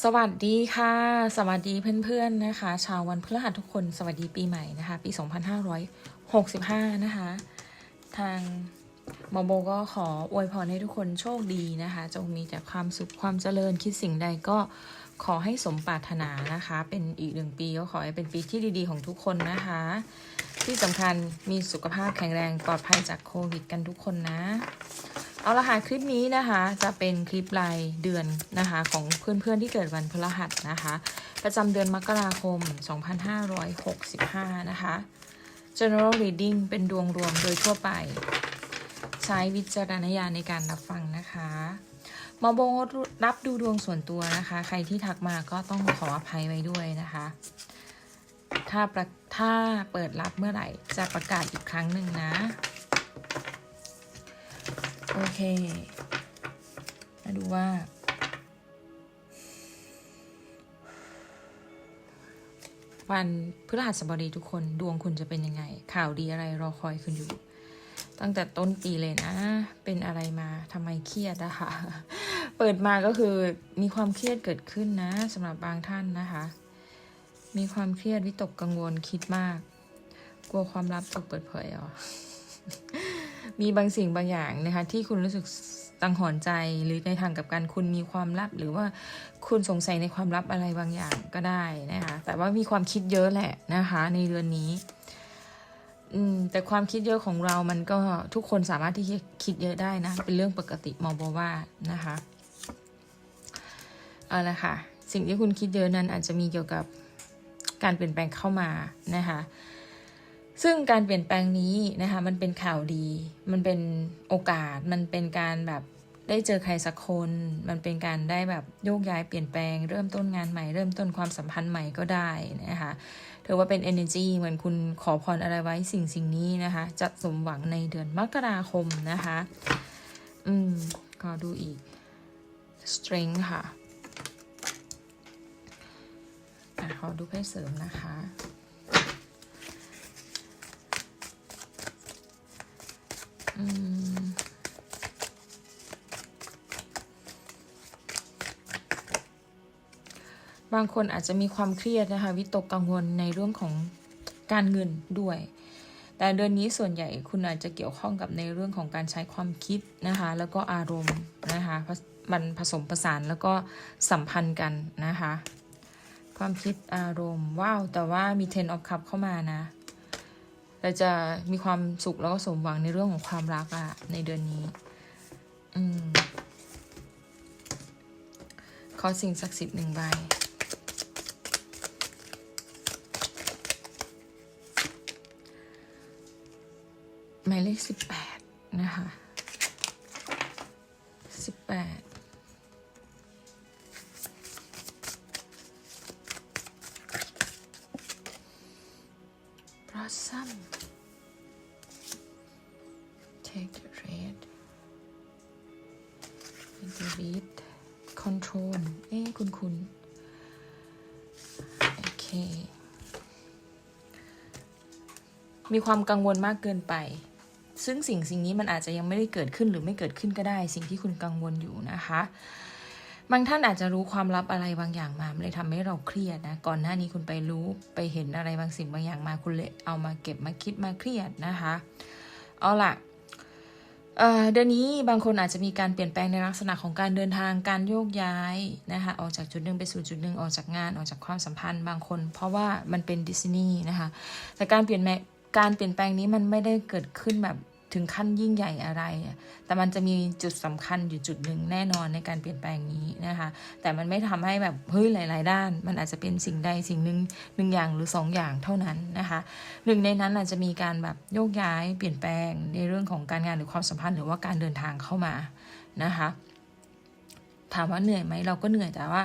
สวัสดีค่ะ สวัสดีเพื่อนๆนะคะ ชาววันพฤหัสทุกคนสวัสดีปีใหม่นะคะ ปี 2565 นะคะ ทางหมอโบก็ขออวยพรให้ทุกคนโชคดีนะคะ จงมีแต่ความสุขความเจริญคิดสิ่งใดก็ขอให้สมปรารถนานะคะ เป็นอีกหนึ่งปีก็ขอให้เป็นปีที่ดีๆ ของทุกคนนะคะ ที่สำคัญมีสุขภาพแข็งแรงปลอดภัยจากโควิดกันทุกคนนะ เอาละค่ะคลิปนี้นะคะจะเป็นคลิปรายเดือนนะคะของเพื่อนๆที่เกิดวันพฤหัสนะคะ ประจำเดือนมกราคม 2565 นะคะ general reading เป็นดวงรวมโดยทั่วไป ใช้วิจารณญาณในการรับฟังนะคะหมอโบงรับดูดวงส่วนตัวนะคะ ใครที่ทักมาก็ต้องขออภัยไว้ด้วยนะคะ ถ้าถ้าเปิดรับเมื่อไหร่จะประกาศอีกครั้งหนึ่งนะ โอเค มาดูว่า วันพฤหัสบดีทุกคนดวงคุณจะเป็นยังไง ข่าวดีอะไรรอคอยคุณอยู่ ตั้งแต่ต้นปีเลยนะ เป็นอะไรมาทำไมเครียดนะคะเปิดมาก็คือมีความเครียดเกิดขึ้นนะสำหรับบางท่านนะคะ มีความเครียดวิตกกังวลคิดมาก กลัวความลับถูกเปิดเผยเหรอ มีบางสิ่งบางอย่างนะคะที่คุณรู้สึกตังหอนใจหรือในทางกับการคุณมีความลับ หรือว่าคุณสงสัยในความลับอะไรบางอย่างก็ได้นะคะแต่ว่ามีความคิดเยอะแหละนะคะในเดือนนี้อืมแต่ความคิดเยอะของเรามันก็ทุกคนสามารถที่จะคิดเยอะได้นะ เป็นเรื่องปกติมองบอกว่านะคะเอาละค่ะ สิ่งที่คุณคิดเยอะนั้นอาจจะมีเกี่ยวกับการเปลี่ยนแปลงเข้ามานะคะ ซึ่งการเปลี่ยนแปลงนี้นะคะมันเป็นข่าวดี มันเป็นโอกาส มันเป็นการแบบได้เจอใครสักคน มันเป็นการได้แบบโยกย้ายเปลี่ยนแปลง เริ่มต้นงานใหม่ เริ่มต้นความสัมพันธ์ใหม่ก็ได้นะคะถือว่าเป็น energy เหมือนคุณขอพรอะไรไว้สิ่งสิ่งนี้นะคะ จะสมหวังในเดือนมกราคมนะคะ อืมก็ดูอีก strength ค่ะขอดูไพ่เสริมนะคะ บางคนอาจจะมีความเครียดนะคะ วิตกกังวลในเรื่องของการเงินด้วย แต่เดือนนี้ส่วนใหญ่คุณอาจจะเกี่ยวข้องกับในเรื่องของการใช้ความคิดนะคะ แล้วก็อารมณ์นะคะมันผสมผสานแล้วก็สัมพันธ์กันนะคะ ความคิดอารมณ์ว้าว แต่ว่ามี ten of cup เข้ามานะ เราจะมีความสุขแล้วก็สมหวังในเรื่องของความรักอะในเดือนนี้อืมขอสิ่งศักดิ์สิทธิ์หนึ่งใบหมายเลขสิบแปดนะคะสิบแปด blossom take the red and the red. control เอ๊คุณคุณโอเค มีความกังวลมากเกินไป ซึ่งสิ่งสิ่งนี้มันอาจจะยังไม่ได้เกิดขึ้นหรือไม่เกิดขึ้นก็ได้ สิ่งที่คุณกังวลอยู่นะคะ บางท่านอาจจะรู้ความลับอะไรบางอย่างมามเลยทำให้เราเครียดนะ ก่อนหน้านี้คุณไปรู้ไปเห็นอะไรบางสิ่งบางอย่างมาคุณเลยเอามาเก็บมาคิดมาเครียดนะคะ เอาล่ะเอ่อเดือนนี้บางคนอาจจะมีการเปลี่ยนแปลงในลักษณะของการเดินทางการโยกย้ายนะคะออกจากจุดหนึ่งไปสู่จุดหนึ่งออกจากงานออกจากความสัมพันธ์บางคน เพราะว่ามันเป็นดิสนีย์นะคะแต่การเปลี่ยนแปลงการเปลี่ยนแปลงนี้มันไม่ได้เกิดขึ้นแบบ ถึงขั้นยิ่งใหญ่อะไร แต่มันจะมีจุดสำคัญอยู่จุดหนึ่งแน่นอนในการเปลี่ยนแปลงนี้นะคะ แต่มันไม่ทำให้แบบเฮ้ยหลาย ๆ ด้าน มันอาจจะเป็นสิ่งใดสิ่งหนึ่งหนึ่งอย่างหรือสองอย่างเท่านั้นนะคะหนึ่งในนั้นอาจจะมีการแบบโยกย้ายเปลี่ยนแปลงในเรื่องของการงานหรือความสัมพันธ์หรือว่าการเดินทางเข้ามานะคะถามว่าเหนื่อยไหมเราก็เหนื่อยแต่ว่า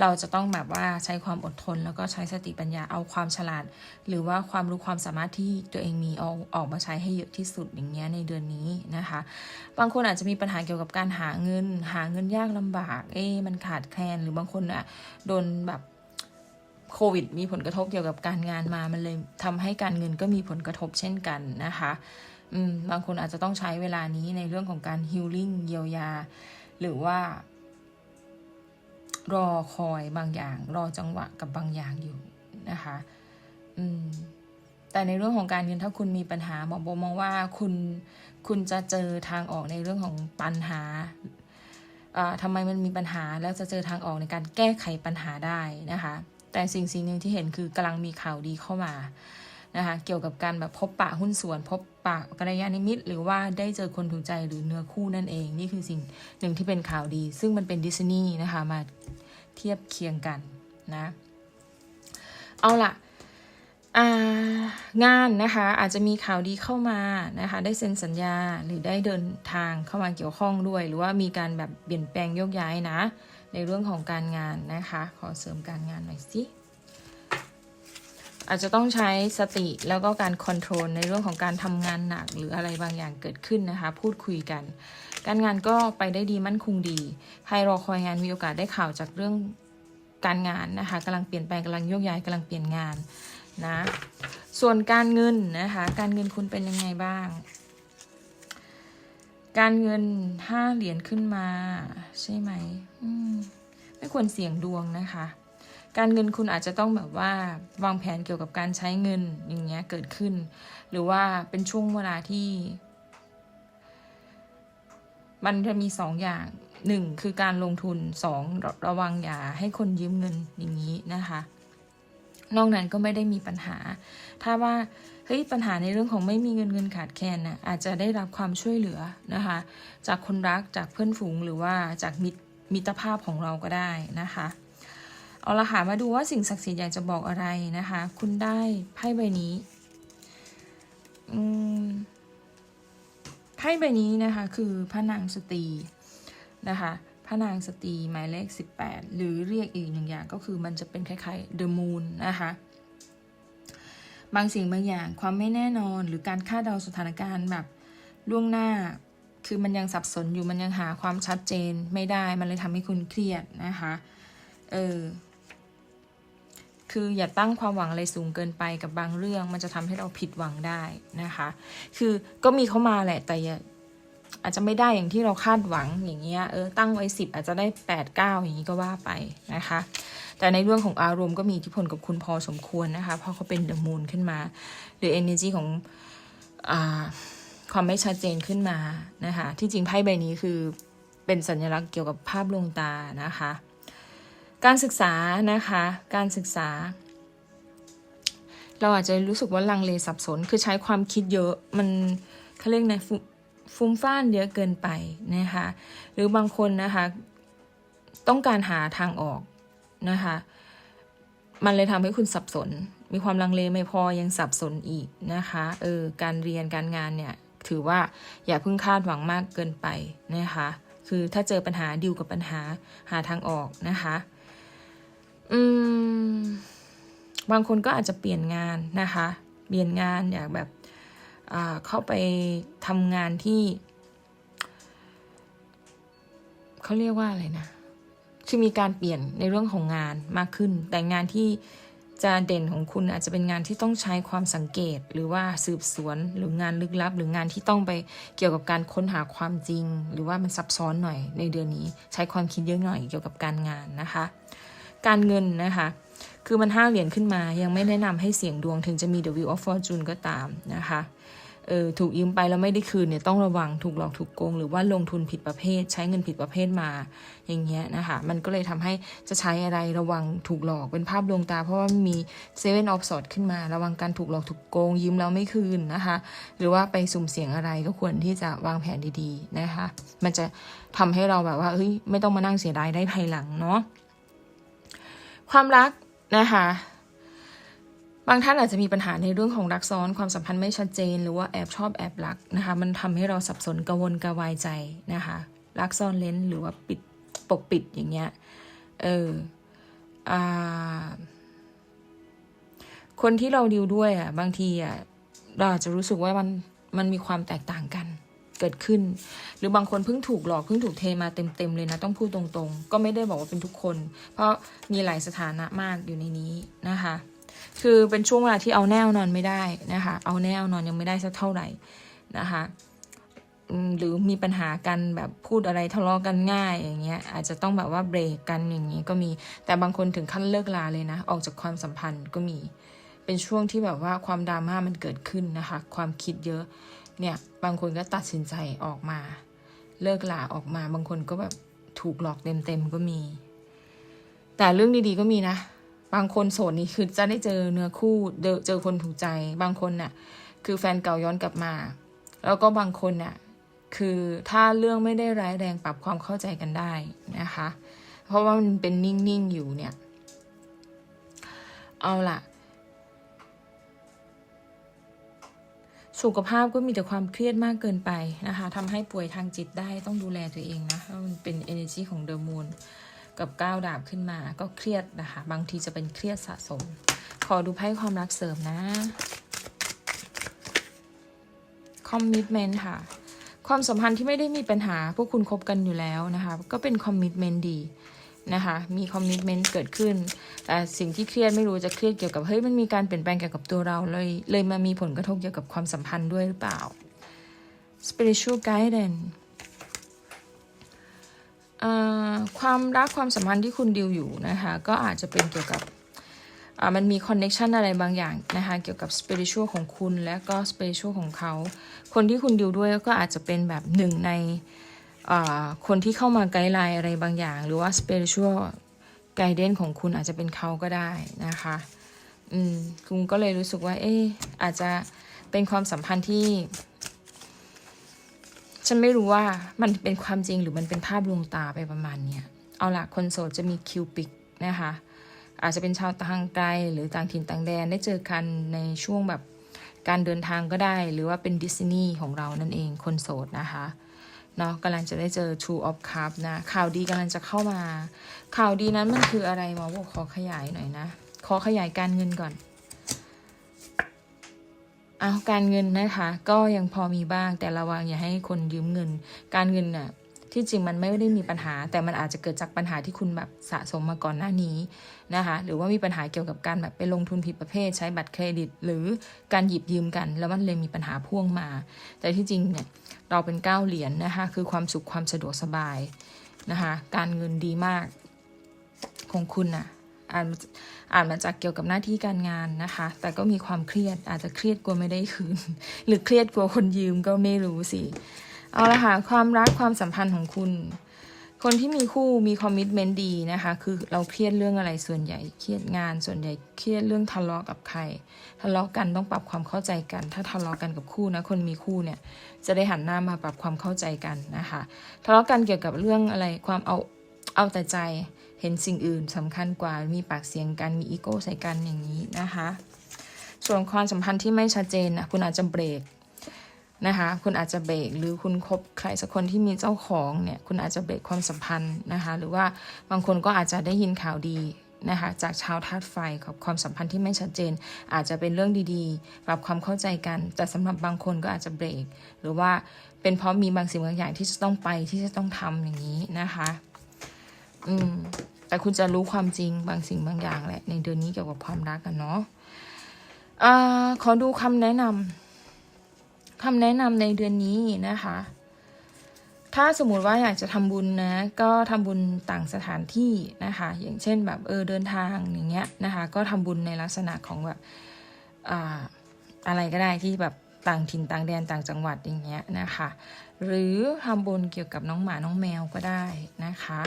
เราจะต้องแบบว่าใช้ความอดทน แล้วก็ใช้สติปัญญาเอาความฉลาด หรือว่าความรู้ความสามารถที่ตัวเองมีเอาออกมาใช้ให้เยอะที่สุดอย่างเงี้ยในเดือนนี้นะคะ บางคนอาจจะมีปัญหาเกี่ยวกับการหาเงิน หาเงินยากลำบาก เอ๊มันขาดแคลนหรือบางคนอะโดนแบบโควิดมีผลกระทบเกี่ยวกับการงานมา มันเลยทำให้การเงินก็มีผลกระทบเช่นกันนะคะบางคนอาจจะต้องใช้เวลานี้ในเรื่องของการฮิลลิ่งเยียวยา หรือว่า รอคอยบางอย่าง รอจังหวะกับบางอย่างอยู่นะคะอืมแต่ในเรื่องของการเงินถ้าคุณมีปัญหาหมอโบมองว่าคุณคุณจะเจอทางออกในเรื่องของปัญหาอ่าทำไมมันมีปัญหาแล้วจะเจอทางออกในการแก้ไขปัญหาได้นะคะ แต่สิ่งสิ่งหนึ่งที่เห็นคือกำลังมีข่าวดีเข้ามา นะคะเกี่ยวกับการแบบพบปะหุ้นส่วน พบปะกัลยาณมิตร หรือว่าได้เจอคนถูกใจหรือเนื้อคู่นั่นเอง นี่คือสิ่งหนึ่งที่เป็นข่าวดี ซึ่งมันเป็นดิสนีย์นะคะมาเทียบเคียงกันนะเอาล่ะางานนะคะอาจจะมีข่าวดีเข้ามานะคะได้เซ็นสัญญาหรือได้เดินทางเข้ามาเกี่ยวข้องด้วย หรือว่ามีการแบบเปลี่ยนแปลงโยกย้ายนะ ในเรื่องของการงานนะคะ ขอเสริมการงานหน่อยสิ อาจจะต้องใช้สติแล้วก็การคอนโทรลในเรื่องของการทำงานหนัก หรืออะไรบางอย่างเกิดขึ้นนะคะ พูดคุยกัน การงานก็ไปได้ดีมั่นคงดี ใครรอคอยงานมีโอกาสได้ข่าวจากเรื่องการงานนะคะกำลังเปลี่ยนแปลงกำลังโยกย้ายกำลังเปลี่ยนงานนะส่วนการเงินนะคะ การเงินคุณเป็นยังไงบ้าง การเงินห้าเหรียญขึ้นมา ใช่ไหมมไม่ควรเสี่ยงดวงนะคะ การเงินคุณอาจจะต้องแบบว่าวางแผนเกี่ยวกับการใช้เงินอย่างเงี้ยเกิดขึ้น หรือว่าเป็นช่วงเวลาที่ มันจะมีสองอย่างหนึ่งคือการลงทุนสองระระวังอย่าให้คนยืมเงินอย่างนี้นะคะนอกนั้นก็ไม่ได้มีปัญหา ถ้าว่าเฮ้ยปัญหาในเรื่องของไม่มีเงินเงินขาดแคลนน่ะอาจจะได้รับความช่วยเหลือนะคะ จากคนรักจากเพื่อนฝูงหรือว่าจากมิตรมิตรภาพของเราก็ได้นะคะ เอาละค่ะมาดูว่าสิ่งศักดิ์สิทธิ์อยากจะบอกอะไรนะคะ คุณได้ไพ่ใบนี้อืมไพ่ใบนี้นะคะคือพระนางสตรีนะคะพระนางสตรีหมายเลข 18 หรือเรียกอีกหนึ่งอย่างก็คือมันจะเป็นคล้ายๆ the moon นะคะบางสิ่งบางอย่างความไม่แน่นอนหรือการคาดเดาสถานการณ์แบบล่วงหน้า คือมันยังสับสนอยู่มันยังหาความชัดเจนไม่ได้มันเลยทำให้คุณเครียดนะคะ เออ คืออย่าตั้งความหวังอะไรสูงเกินไปกับบางเรื่อง มันจะทำให้เราผิดหวังได้นะคะ คือก็มีเข้ามาแหละแต่อย่าอาจจะไม่ได้อย่างที่เราคาดหวังอย่างเงี้ยเออตั้งไว้สิบอาจจะได้แปดเก้าอย่างนี้ก็ว่าไปนะคะ แต่ในเรื่องของอารมณ์ก็มีอิทธิพลกับคุณพอสมควรนะคะเพราะเขาเป็นเดอะมูนขึ้นมาหรือ energy ของอความไม่ชัดเจนขึ้นมานะคะ ที่จริงไพ่ใบนี้คือเป็นสัญลักษณ์เกี่ยวกับภาพลวงตานะคะ การศึกษานะคะ การศึกษา เราอาจจะรู้สึกว่าลังเลสับสน คือใช้ความคิดเยอะ มันเขาเรียกไงฟุฟุ้งฟ่านเยอะเกินไปนะคะ หรือบางคนนะคะ ต้องการหาทางออกนะคะ มันเลยทำให้คุณสับสน มีความลังเลไม่พอยังสับสนอีกนะคะ เออ การเรียนการงานเนี่ย ถือว่าอย่าเพิ่งคาดหวังมากเกินไปนะคะ คือถ้าเจอปัญหาดิวกับปัญหาหาทางออกนะคะ บางคนก็อาจจะเปลี่ยนงานนะคะ เปลี่ยนงานอยากแบบเข้าไปทำงานที่ เขาเรียกว่าอะไรนะคือมีการเปลี่ยนในเรื่องของงานมากขึ้น แต่งานที่จะเด่นของคุณอาจจะเป็นงานที่ต้องใช้ความสังเกต หรือว่าสืบสวนหรืองานลึกลับ หรืองานที่ต้องไปเกี่ยวกับการค้นหาความจริง หรือว่ามันซับซ้อนหน่อยในเดือนนี้ ใช้ความคิดเยอะหน่อยเกี่ยวกับการงานนะคะ การเงินนะคะ คือมันห้าเหรียญขึ้นมายังไม่แนะนำให้เสี่ยงดวงถึงจะมี The Wheel of Fortune ก็ตามนะคะเออถูกยืมไปแล้วไม่ได้คืนเนี่ยต้องระวังถูกหลอกถูกโกง หรือว่าลงทุนผิดประเภท ใช้เงินผิดประเภทมาอย่างเงี้ยนะคะมันก็เลยทำให้จะใช้อะไรระวังถูกหลอกเป็นภาพลวงตา เพราะว่ามี Seven of Swords ขึ้นมา ระวังการถูกหลอกถูกโกง ยืมแล้วไม่คืนนะคะ หรือว่าไปสุ่มเสี่ยงอะไรก็ควรที่จะวางแผนดีๆนะคะ มันจะทำให้เราแบบว่าเฮ้ยไม่ต้องมานั่งเสียดายได้ภายหลังเนาะ ความรักนะคะบางท่านอาจจะมีปัญหาในเรื่องของรักซ้อนความสัมพันธ์ไม่ชัดเจน หรือว่าแอบชอบแอบรักนะคะมันทำให้เราสับสนกังวลกระวายใจนะคะรักซ่อนเลนหรือว่าปิดปกปิดอย่างเงี้ยเอออาคนที่เราดิวด้วยอะบางทีอะเราอาจจะรู้สึกว่ามันมันมีความแตกต่างกัน เกิดขึ้น หรือบางคนเพิ่งถูกหลอกเพิ่งถูกเทมาเต็มๆเลยนะ ต้องพูดตรงๆ ก็ไม่ได้บอกว่าเป็นทุกคน เพราะมีหลายสถานะมากอยู่ในนี้นะคะ คือเป็นช่วงเวลาที่เอาแน่นอนไม่ได้นะคะ เอาแน่นอนยังไม่ได้สักเท่าไหร่นะคะหรือมีปัญหากันแบบพูดอะไรทะเลาะกันง่ายอย่างเงี้ยอาจจะต้องแบบว่าเบรกกันอย่างนี้ก็มีแต่บางคนถึงขั้นเลิกลาเลยนะ ออกจากความสัมพันธ์ก็มี เป็นช่วงที่แบบว่าความดราม่ามันเกิดขึ้นนะคะ ความคิดเยอะ เนี่ยบางคนก็ตัดสินใจออกมา เลิกลาออกมา บางคนก็แบบถูกหลอกเต็มๆก็มี แต่เรื่องดีๆก็มีนะ บางคนโสดนี่คือจะได้เจอเนื้อคู่เจอเจอคนถูกใจ บางคนน่ะ คือแฟนเก่าย้อนกลับมา แล้วก็บางคนน่ะคือถ้าเรื่องไม่ได้ร้ายแรงปรับความเข้าใจกันได้นะคะ เพราะว่ามันเป็นนิ่ง ๆ อยู่เนี่ย เอาล่ะ สุขภาพก็มีแต่ความเครียดมากเกินไปนะคะทำให้ป่วยทางจิตได้ต้องดูแลตัวเองนะเพรามันเป็น energy ของเดอ m มูนกับก้าวดาบขึ้นมาก็เครียดนะคะ บางทีจะเป็นเครียดสะสม ขอดูไพ่ความรักเสริมนะ commitment ค่ะ ความสัมพันธ์ที่ไม่ได้มีปัญหา พวกคุณคบกันอยู่แล้วนะคะ ก็เป็น commitment ดี นะคะ มี commitment เกิดขึ้น แต่สิ่งที่เครียดไม่รู้จะเครียดเกี่ยวกับเฮ้ยมันมีการเปลี่ยนแปลงเกี่ยวกับตัวเราเลย เลยมามีผลกระทบเกี่ยวกับความสัมพันธ์ด้วยหรือเปล่า spiritual guidance ความรักความสัมพันธ์ที่คุณดิวอยู่นะคะ ก็อาจจะเป็นเกี่ยวกับมันมีคอนเน็ชันอะไรบางอย่างนะคะเกี่ยวกับสเปริชวลของคุณและก็สเปริชวลของเขา คนที่คุณดิวด้วยก็อาจจะเป็นแบบหนึ่งใน คนที่เข้ามาไกด์ไลน์อะไรบางอย่าง หรือว่าสเปริชวลไกด์เดนของคุณอาจจะเป็นเขาก็ได้นะคะ อืม คุณก็เลยรู้สึกว่า เอ๊ะอาจจะเป็นความสัมพันธ์ที่ ฉันไม่รู้ว่ามันเป็นความจริงหรือมันเป็นภาพลวงตาไปประมาณเนี้ย เอาล่ะคนโสดจะมีคิวปิกนะคะ อาจจะเป็นชาวทางไกลหรือต่างถิ่นต่างแดนได้เจอกันในช่วงแบบการเดินทางก็ได้ หรือว่าเป็นดิสนีย์ของเรานั่นเองคนโสดนะคะ เนาะกำลังจะได้เจอ two of Cup นะ ข่าวดีกำลังจะเข้ามา ข่าวดีนั้นมันคืออะไรหมอบอกขอขยายหน่อยนะ ขอขยายการเงินก่อนเอาการเงินนะคะ ก็ยังพอมีบ้างแต่ระวังอย่าให้คนยืมเงิน การเงินน่ะ ที่จริงมันไม่ได้มีปัญหา แต่มันอาจจะเกิดจากปัญหาที่คุณแบบสะสมมาก่อนหน้านี้นะคะหรือว่ามีปัญหาเกี่ยวกับการแบบไปลงทุนผิดประเภท ใช้บัตรเครดิต หรือการหยิบยืมกัน แล้วมันเลยมีปัญหาพ่วงมา แต่ที่จริงเนี่ยเราเป็นก้าเหรียญนนะคะคือความสุขความสะดวกสบายนะคะการเงินดีมากของคุณน่ะอ่านอ่านมาจากเกี่ยวกับหน้าที่การงานนะคะ แต่ก็มีความเครียดอาจจะเครียดกลัวไม่ได้คืน หรือเครียดกลัวคนยืมก็ไม่รู้สิ เอาละค่ะความรักความสัมพันธ์ของคุณ คนที่มีคู่มีคอมมิชเมนต์ดีนะคะ คือเราเครียดเรื่องอะไรส่วนใหญ่เครียดงาน ส่วนใหญ่เครียดเรื่องทะเลาะกับใคร ทะเลาะกันต้องปรับความเข้าใจกัน ถ้าทะเลาะกันกับคู่นะคนมีคู่เนี่ยจะได้หันหน้ามาปรับความเข้าใจกันนะคะ ทะเลาะกันเกี่ยวกับเรื่องอะไรความเอาเอาแต่ใจเห็นสิ่งอื่นสำคัญกว่ามีปากเสียงกันมีอีโก้ใส่กันอย่างนี้นะคะ ส่วนความสัมพันธ์ที่ไม่ชัดเจนนะคุณอาจจะเบรก นะคะ คุณอาจจะเบรกหรือคุณคบใครสักคนที่มีเจ้าของเนี่ย คุณอาจจะเบรกความสัมพันธ์นะคะ หรือว่าบางคนก็อาจจะได้ยินข่าวดีนะคะจากชาวธาตุไฟกับความสัมพันธ์ที่ไม่ชัดเจน อาจจะเป็นเรื่องดีๆ ปรับความเข้าใจกัน แต่สำหรับบางคนก็อาจจะเบรก หรือว่าเป็นเพราะมีบางสิ่งบางอย่างที่จะต้องไปที่จะต้องทำอย่างนี้นะคะอืมแต่คุณจะรู้ความจริงบางสิ่งบางอย่างแหละในเดือนนี้เกี่ยวกับความรักกันเนาะอ่าขอดูคำแนะนำ คำแนะนำในเดือนนี้นะคะ ถ้าสมมุติว่าอยากจะทำบุญนะก็ทำบุญต่างสถานที่นะคะ อย่างเช่นแบบเออเดินทางอย่างเงี้ยนะคะก็ทำบุญในลักษณะของแบบอ่าอะไรก็ได้ที่แบบต่างถิ่นต่างแดนต่างจังหวัดอย่างเงี้ยนะคะ หรือทำบุญเกี่ยวกับน้องหมาน้องแมวก็ได้นะคะ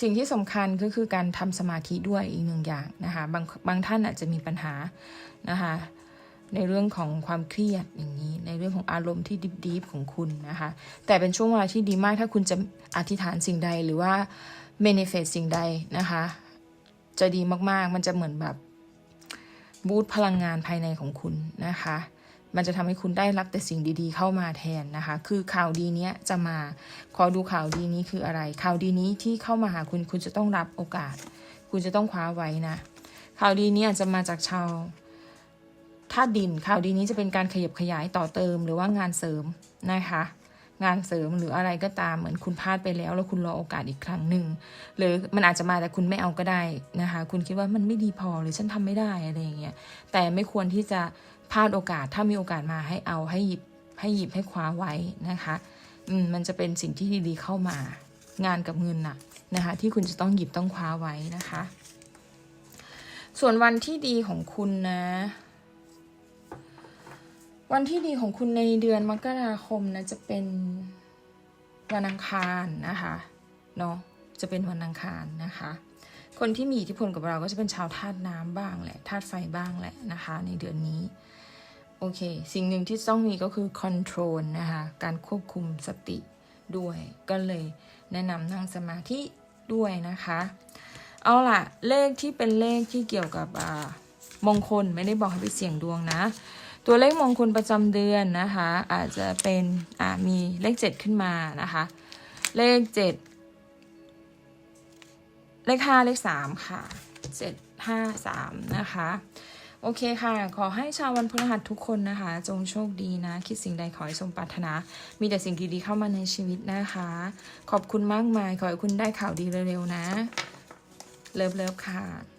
สิ่งที่สำคัญก็คือการทำสมาธิด้วยอีกหนึ่งอย่างนะคะบางบางท่านอาจจะมีปัญหานะคะ ในเรื่องของความเครียดอย่างนี้ ในเรื่องของอารมณ์ที่ดิบดีฟของคุณนะคะ แต่เป็นช่วงเวลาที่ดีมากถ้าคุณจะอธิษฐานสิ่งใดหรือว่า manifest สิ่งใดนะคะ จะดีมากๆ มันจะเหมือนแบบบูตพลังงานภายในของคุณนะคะ มันจะทำให้คุณได้รับแต่สิ่งดีๆ เข้ามาแทนนะคะ คือข่าวดีเนี้ยจะมา ขอดูข่าวดีนี้คืออะไร ข่าวดีนี้ที่เข้ามาหาคุณคุณจะต้องรับโอกาส คุณจะต้องคว้าไว้นะ ข่าวดีนี้อาจจะมาจากชาว ธาตุดินข่าวดีนี้จะเป็นการขยับขยายต่อเติมหรือว่างานเสริมนะคะ งานเสริมหรืออะไรก็ตามเหมือนคุณพลาดไปแล้ว แล้วคุณรอโอกาสอีกครั้งหนึ่งหรือมันอาจจะมาแต่คุณไม่เอาก็ได้นะคะ คุณคิดว่ามันไม่ดีพอหรือฉันทำไม่ได้อะไรอย่างเงี้ยแต่ไม่ควรที่จะพลาดโอกาสถ้ามีโอกาสมาให้เอาให้หยิบให้หยิบให้คว้าไว้นะคะอืมมันจะเป็นสิ่งที่ดีๆเข้ามางานกับเงินน่ะนะคะที่คุณจะต้องหยิบต้องคว้าไว้นะคะ ส่วนวันที่ดีของคุณนะ วันที่ดีของคุณในเดือนมกราคมนะจะเป็นวันอังคารนะคะเนาะจะเป็นวันอังคารนะคะ คนที่มีอิทธิพลกับเราก็จะเป็นชาวธาตุน้ำบ้างแหละธาตุไฟบ้างแหละนะคะ ในเดือนนี้โอเค สิ่งหนึ่งที่ต้องมีก็คือ control นะคะการควบคุมสติด้วย ก็เลยแนะนำนั่งสมาธิด้วยนะคะ เอาล่ะ เลขที่เป็นเลขที่เกี่ยวกับมงคลไม่ได้บอกให้ไปเสี่ยงดวงนะ ตัวเลขมงคลประจำเดือนนะคะ อาจจะเป็นอ่ามีเลขเจ็ดขึ้นมานะคะ เลขเจ็ดเลขห้าเลขสามค่ะเจ็ดห้าสามนะคะ โอเคค่ะ ขอให้ชาววันพฤหัสทุกคนนะคะ จงโชคดีนะ คิดสิ่งใดขอให้สมปรารถนา มีแต่สิ่งดีๆเข้ามาในชีวิตนะคะ ขอบคุณมากมาย ขอให้คุณได้ข่าวดีเร็วๆนะ เลิฟๆค่ะ